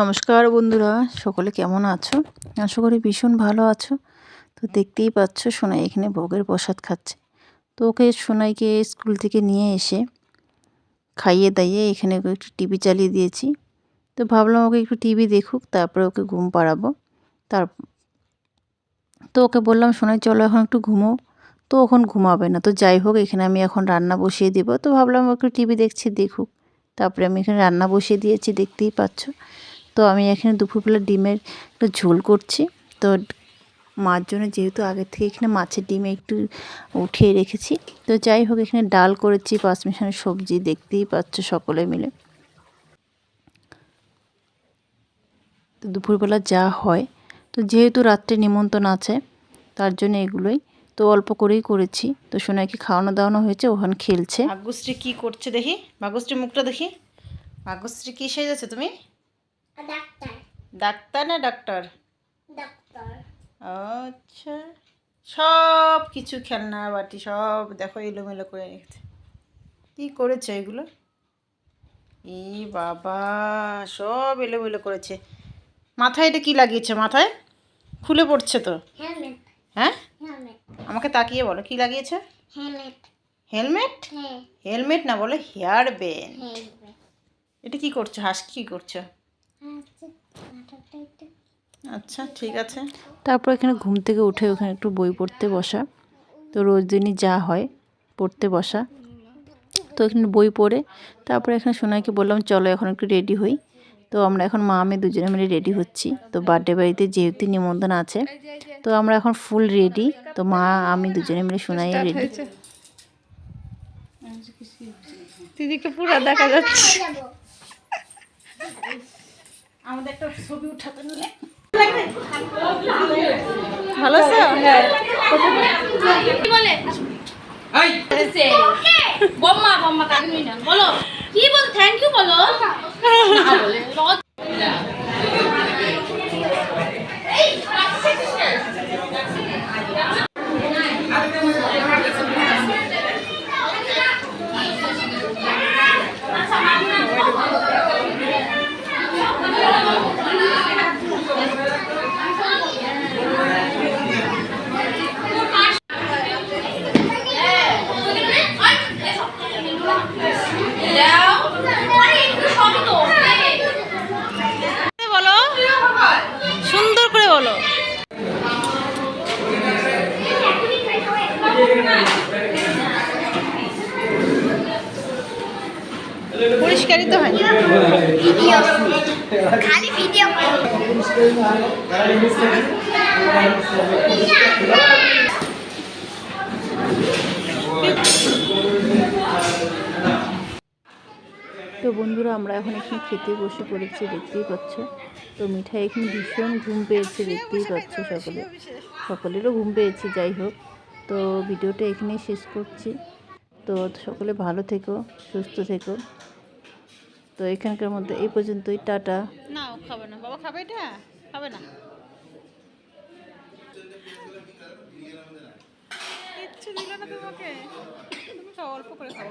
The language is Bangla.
নমস্কার বন্ধুরা, সকলে কেমন আছো? আশা করি ভীষণ ভালো আছো। তো দেখতেই পাচ্ছ সোনাই এখানে ভোগের প্রসাদ খাচ্ছে। তো ওকে সোনাইকে স্কুল থেকে নিয়ে এসে খাইয়ে দাইয়ে এখানে ওকে একটু টিভি চালিয়ে দিয়েছি। তো ভাবলাম ওকে একটু টিভি দেখুক, তারপরে ওকে ঘুম পাড়াবো। তার তো ওকে বললাম, সোনাই চলো এখন একটু ঘুমো। তো এখন ঘুমাবে না। তো যাই হোক, এখানে আমি এখন রান্না বসিয়ে দিব। তো ভাবলাম একটু টিভি দেখছি, দেখুক। তারপরে আমি এখানে রান্না বসিয়ে দিয়েছি, দেখতেই পাচ্ছ। তো আমি এখানে দুপুরবেলা ডিমের একটু ঝোল করছি। তো মার জন্য যেহেতু আগের থেকে এখানে মাছের ডিমে একটু উঠিয়ে রেখেছি। তো যাই হোক, এখানে ডাল করেছি পাঁচ মিশানো সবজি দেখতেই পাচ্ছ সকলে মিলে। তো দুপুরবেলা যা হয়, তো যেহেতু রাত্রে নিমন্ত্রণ আছে, তার জন্য এগুলোই। তো অল্প করেই করেছি। তো সোনাইকে খাওয়ানো দাওয়ানো হয়েছে ওখানে খেলছে। ভাগ্যশ্রী কি করছে দেখি? ভাগ্যশ্রী মুখটা দেখি। ভাগ্যশ্রী কি সেজেছে তুমি? ডাক্তার না ডাক্তার? ডাক্তার। আচ্ছা। সব কিছু খেলনা বাটি সব দেখো এলোমেলো করে রেখেছে। কী করেছে এগুলো? ই বাবা সব এলোমেলো করেছে। মাথায় এটা কি লাগিয়েছে? মাথায়? খুলে পড়ছে তো। হ্যাঁ? আমাকে তাকিয়ে বলো কি লাগিয়েছে? হেলমেট হেলমেট হ্যাঁ। না বলো হেয়ার ব্যান্ড এটা কি করছ? হাঁস কি করছ? আচ্ছা ঠিক আছে। তারপর এখানে ঘুম থেকে উঠে ওখানে একটু বই পড়তে বসা। তো রোজ দিনই যা হয় পড়তে বসা। তো এখানে বই পড়ে তারপরে এখানে সোনাইকে বললাম চলো এখন একটু রেডি হই। তো আমরা এখন মা আমি দুজনে মিলে রেডি হচ্ছি। তো বার্থডে বাড়িতে যেহেতু নিমন্ত্রণ আছে তো আমরা এখন ফুল রেডি তো মা আমি দুজনে মিলে সোনাই রেডি দিদিকে পুরো দেখা যাচ্ছে। একটা ছবি উঠাতে নিলে ভালো আছো? হ্যাঁ। বম্মা বম্মা তাকে না বলো। কি বল থ্যাংক ইউ বলো। না বলে। বলো। সুন্দর করে বলো। পরিষ্কারই তো হয় খালি বন্ধুরা, আমরা এখন এখানে খেতে বসে পড়েছি, দেখতেই পাচ্ছ। তো মিঠাই এখানে ভীষণ ঘুম পেয়েছে, দেখতেই পাচ্ছ সকলে। সকলেরও ঘুম পেয়েছে, যাই হোক। তো ভিডিওটা এখানেই শেষ করছি। তো সকলে ভালো থেকো, সুস্থ থেকো। তো এখানকার মধ্যে এই পর্যন্তই, টাটা। না খাবে না। না। অল্প করে খাব